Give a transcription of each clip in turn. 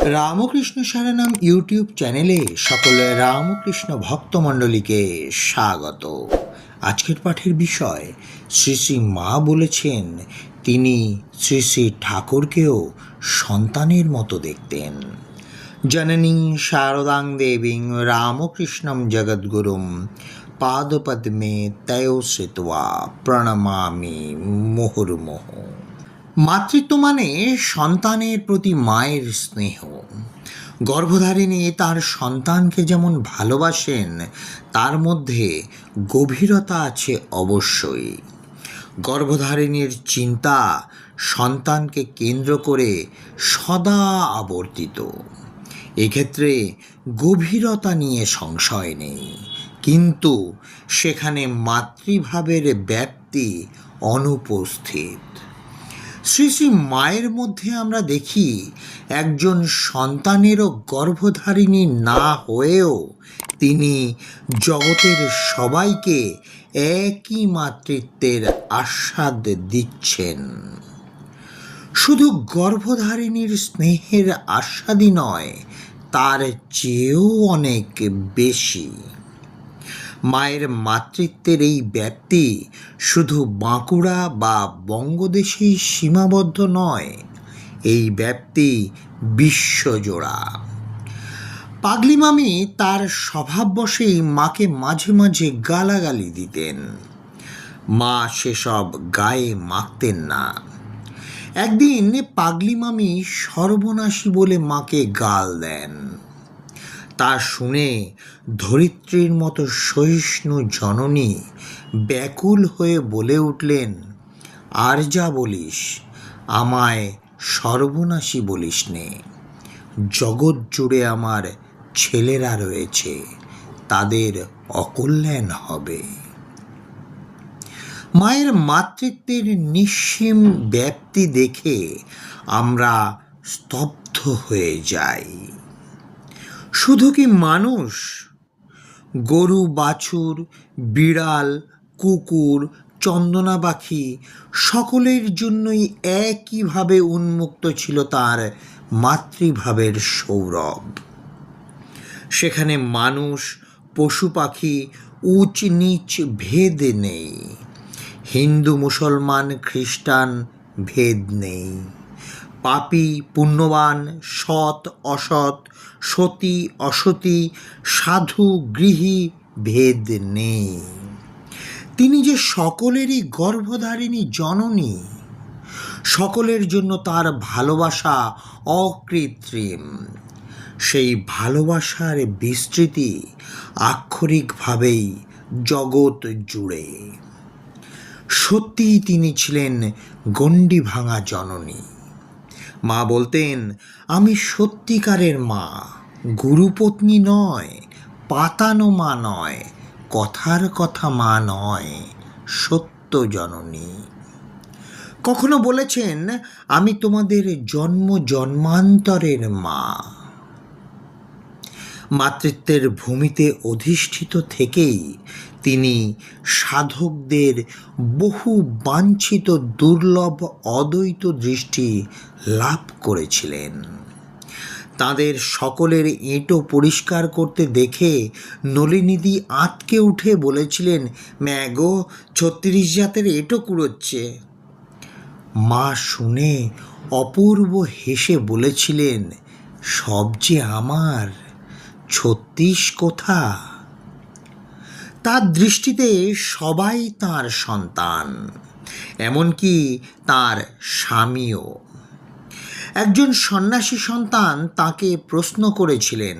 Ramakrishna সারানাম YouTube চ্যানেলে সকল রামকৃষ্ণ ভক্তমণ্ডলীকে স্বাগত। আজকের পাঠের বিষয়, শ্রী শ্রী মা বলেছেন, তিনি শ্রী শ্রী ঠাকুরকেও সন্তানের মতো দেখতেন। জননী শারদাং দেবীং রামকৃষ্ণম জগদ্গুরুম পাদপদ্মে তয় শ্রিত্বা প্রণমামি মুহুর্মুহ। মাতৃত্ব মানে সন্তানের প্রতি মায়ের স্নেহ। গর্ভধারিণী তার সন্তানকে যেমন ভালোবাসেন, তার মধ্যে গভীরতা আছে অবশ্যই। গর্ভধারিণীর চিন্তা সন্তানকে কেন্দ্র করে সদা আবর্তিত। এক্ষেত্রে গভীরতা নিয়ে সংশয় নেই। কিন্তু সেখানে মাতৃভাবের ব্যাপ্তি অনুপস্থিত। শ্রী শ্রী মায়ের মধ্যে আমরা দেখি একজন সন্তানেরও গর্ভধারিণী না হয়েও তিনি জগতের সবাইকে একই মাতৃত্বের আস্বাদ দিচ্ছেন। শুধু গর্ভধারিণীর স্নেহের আস্বাদই নয়, তার চেয়েও অনেক বেশি। মায়ের মাতৃত্বের এই ব্যাপ্তি শুধু বাঁকুড়া বা বঙ্গদেশেই সীমাবদ্ধ নয়, এই ব্যাপ্তি বিশ্বজোড়া। পাগলি মামি তার স্বভাববশেই মাকে মাঝে মাঝে গালাগালি দিতেন। মা সেসব গায়ে মাখতেন না। একদিন পাগলি মামি সর্বনাশী বলে মাকে গাল দেন। তা শুনে ধরিত্রীর মতো সহিষ্ণু জননী ব্যাকুল হয়ে বলে উঠলেন, আর যা বলিস, আমায় সর্বনাশী বলিস নে। জগৎ জুড়ে আমার ছেলেরা রয়েছে, তাদের অকল্যাণ হবে। মায়ের মাতৃত্বের নিঃসীম ব্যাপ্তি দেখে আমরা স্তব্ধ হয়ে যাই। শুধু কি মানুষ? গরু, বাছুর, বিড়াল, কুকুর, চন্দনা পাখি সকলের জন্যই একইভাবে উন্মুক্ত ছিল তার মাতৃভাবের সৌরভ। সেখানে মানুষ, পশু পাখি উঁচ নিচ ভেদ নেই। হিন্দু, মুসলমান, খ্রিস্টান ভেদ নেই। পাপী, পুণ্যবান, সৎ, অসৎ, সতী, অসতী, সাধু, গৃহী, ভেদ নেই। তিনি যে সকলেরই গর্ভধারিণী জননী, সকলের জন্য তার ভালোবাসা অকৃত্রিম। সেই ভালোবাসার বিস্তৃতি আক্ষরিকভাবেই জগৎ জুড়ে। সত্যিই তিনি ছিলেন গণ্ডি ভাঙা জননী। মা বলতেন, আমি সত্যিকারের মা, গুরুপত্নী নয়, পাতানো মা নয়, কথার কথা মা নয়, সত্য জননী। কখনো বলেছেন, আমি তোমাদের জন্ম জন্মান্তরের মা মাতৃত্বের ভূমিতে অধিষ্ঠিত থেকেই তিনি সাধকদের বহু বাঞ্ছিত, দুর্লভ, অদ্বৈত দৃষ্টি লাভ করেছিলেন। তাদের সকলের এঁটো পরিষ্কার করতে দেখে নলিনীদি আঁতকে উঠে বলেছিলেন ম্যাগো ছত্রিশ জাতের এঁটো কুড়োচ্ছে। মা শুনে অপূর্ব হেসে বলেছিলেন, সব যে আমার ছত্রিশ কোথা? তার দৃষ্টিতে সবাই তার সন্তান, এমনকি তার স্বামীও। একজন সন্ন্যাসী সন্তান তাকে প্রশ্ন করেছিলেন,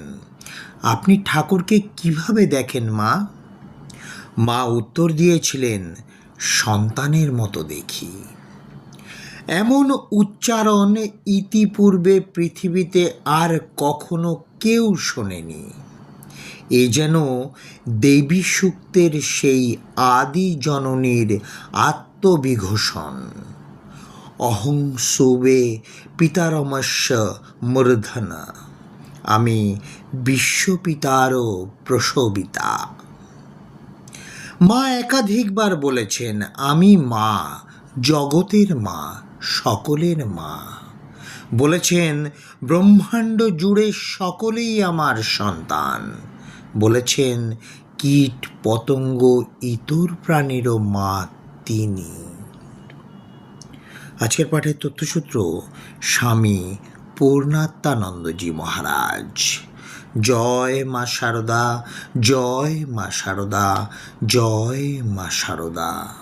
আপনি ঠাকুরকে কীভাবে দেখেন, মা? মা উত্তর দিয়েছিলেন, সন্তানের মতো দেখি। এমন উচ্চারণ ইতিপূর্বে পৃথিবীতে আর কখনো কেউ শোনেনি। এ যেন দেবী সূক্তের সেই আদি জননীর আত্মবিঘোষণ অহং সুবে পিতারমস্য মূর্ধনা। আমি বিশ্বপিতারও প্রসবিতা। মা একাধিকবার বলেছেন, আমি মা, জগতের মা। সকলের মা। বলেছেন, ব্রহ্মাণ্ড জুড়ে সকলেই আমার সন্তান। বলেছেন, কীট, পতঙ্গ, ইতর প্রাণীরও মা তিনি। আজকের পাঠের তথ্যসূত্র, স্বামী পূর্ণাত্মানন্দজি মহারাজ। জয় মা শারদা জয় মা শারদা জয় মা শারদা